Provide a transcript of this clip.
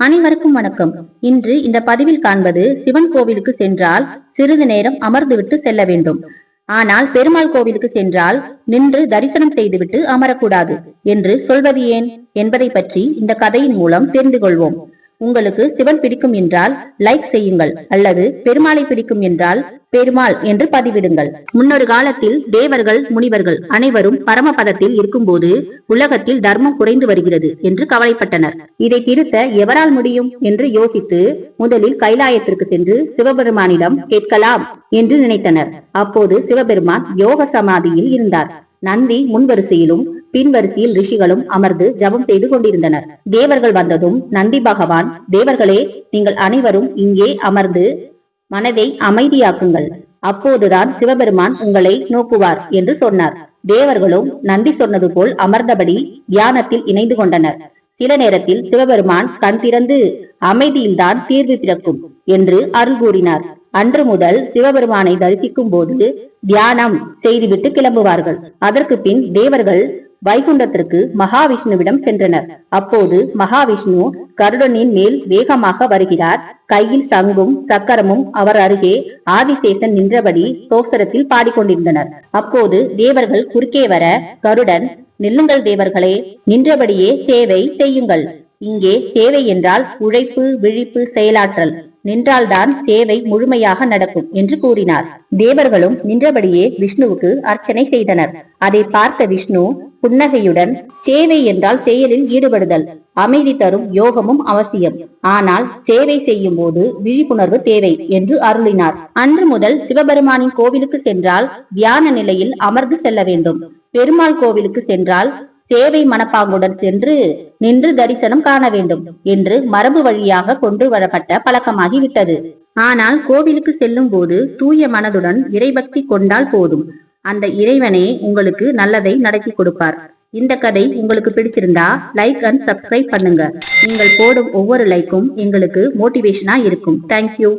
அனைவருக்கும் வணக்கம். இன்று இந்த பதிவில் காண்பது சிவன் கோவிலுக்கு சென்றால் சிறிது நேரம் அமர்ந்துவிட்டு செல்ல வேண்டும். ஆனால் பெருமாள் கோவிலுக்கு சென்றால் நின்று தரிசனம் செய்துவிட்டு அமரக்கூடாது. என்று சொல்வது ஏன்? என்பதை பற்றி இந்த கதையின் மூலம் தெரிந்து கொள்வோம். உங்களுக்கு சிவன் பிடிக்கும் என்றால் லைக் செய்யுங்கள். அல்லது பெருமாளை பிடிக்கும் என்றால் பெருமாள் என்று பதிவிடுங்கள். முன்னொரு காலத்தில் தேவர்கள் முனிவர்கள் அனைவரும் பரமபதத்தில் இருக்கும்போது உலகத்தில் தர்மம் குறைந்து வருகிறது என்று கவலைப்பட்டனர். இதை திருத்த எவரால் முடியும் என்று யோசித்து முதலில் கைலாயத்திற்கு சென்று சிவபெருமானிடம் கேட்கலாம் என்று நினைத்தனர். அப்போது சிவபெருமான் யோக சமாதியில் இருந்தார். நந்தி முன்வரிசையிலும் பின்வரிசையில் ரிஷிகளும் அமர்ந்து ஜபம் செய்து கொண்டிருந்தனர். தேவர்கள் வந்ததும் நந்தி பகவான் தேவர்களே நீங்கள் அனைவரும் இங்கே அமர்ந்து மனதை அமைதியாக்குங்கள். அப்போதுதான் சிவபெருமான் உங்களை நோக்குவார் என்று சொன்னார். தேவர்களும் நந்தி சொன்னது போல் அமர்ந்தபடி தியானத்தில் இணைந்து கொண்டனர். சில நேரத்தில் சிவபெருமான் கண் திறந்து அமைதியில்தான் தீர்வு பிறக்கும் என்று அருள் கூறினார். அன்று முதல் சிவபெருமானை தரிசிக்கும் போது தியானம் செய்துவிட்டு கிளம்புவார்கள். அதற்கு பின் தேவர்கள் வைகுண்டத்திற்கு மகாவிஷ்ணுவிடம் சென்றனர். அப்போது மகாவிஷ்ணு கருடனின் மேல் வேகமாக வருகிறார். கையில் சங்கும் சக்கரமும் அவர் அருகே ஆதிசேஷன் நின்றபடி சோசரத்தில் பாடிக்கொண்டிருந்தனர். அப்போது தேவர்கள் குறுக்கே வர கருடன் நில்லுங்கள் தேவர்களே நின்றபடியே சேவை செய்யுங்கள். இங்கே சேவை என்றால் உழைப்பு விழிப்பு செயலாற்றல். நின்றால்தான் சேவை முழுமையாக நடக்கும் என்று கூறினார். தேவர்களும் நின்றபடியே விஷ்ணுவுக்கு அர்ச்சனை செய்தனர். அதை பார்த்த விஷ்ணு புன்னகையுடன் சேவை என்றால் செயலில் ஈடுபடுதல் அமைதி தரும் யோகமும் அவசியம். ஆனால் சேவை செய்யும் போது விழிப்புணர்வு தேவை என்று அருளினார். அன்று முதல் சிவபெருமானின் கோவிலுக்கு சென்றால் தியான நிலையில் அமர்ந்து செல்ல வேண்டும். பெருமாள் கோவிலுக்கு சென்றால் சேவை மனப்பாங்குடன் சென்று நின்று தரிசனம் காண வேண்டும் என்று மரபு வழியாக கொண்டு வரப்பட்ட பழக்கமாகிவிட்டது. ஆனால் கோவிலுக்கு செல்லும் போது தூய மனதுடன் இறைபக்தி கொண்டால் போதும். அந்த இறைவனே உங்களுக்கு நல்லதை நடத்தி கொடுப்பார். இந்த கதை உங்களுக்கு பிடிச்சிருந்தா லைக் அண்ட் சப்ஸ்கிரைப் பண்ணுங்க. நீங்கள் போடும் ஒவ்வொரு லைக்கும் எங்களுக்கு மோட்டிவேஷனா இருக்கும். தேங்க்யூ